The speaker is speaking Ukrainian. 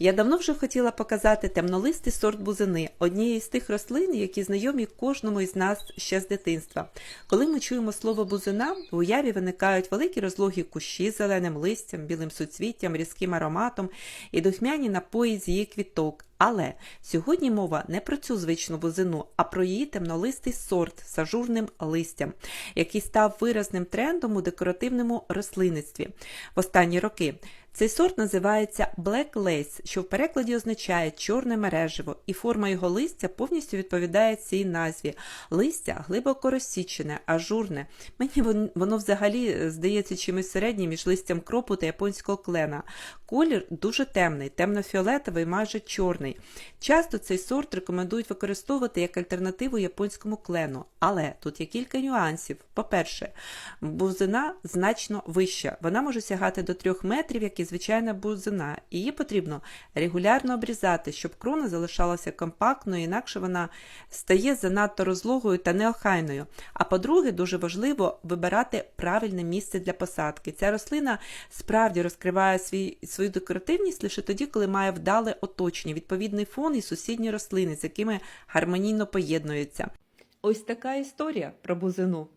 Я давно вже хотіла показати темнолистий сорт бузини, однієї з тих рослин, які знайомі кожному із нас ще з дитинства. Коли ми чуємо слово бузина, в уяві виникають великі розлогі кущі з зеленим листям, білим суцвіттям, різким ароматом і духмяні напої з її квіток. Але сьогодні мова не про цю звичну бузину, а про її темнолистий сорт з ажурним листям, який став виразним трендом у декоративному рослинництві в останні роки. Цей сорт називається Black Lace, що в перекладі означає чорне мереживо, і форма його листя повністю відповідає цій назві. Листя глибоко розсічене, ажурне. Мені воно взагалі е, здається чимось середнім між листям кропу та японського клена. Колір дуже темний, темно-фіолетовий, майже чорний. Часто цей сорт рекомендують використовувати як альтернативу японському клену, але тут є кілька нюансів. По-перше, бузина значно вища. Вона може сягати до 3 метрів, як і звичайна бузина. Її потрібно регулярно обрізати, щоб крона залишалася компактною, інакше вона стає занадто розлогою та неохайною. А по-друге, дуже важливо вибирати правильне місце для посадки. Ця рослина справді розкриває свій, свою декоративність лише тоді, коли має вдале оточення, відповідний фон і сусідні рослини, з якими гармонійно поєднуються. Ось така історія про бузину.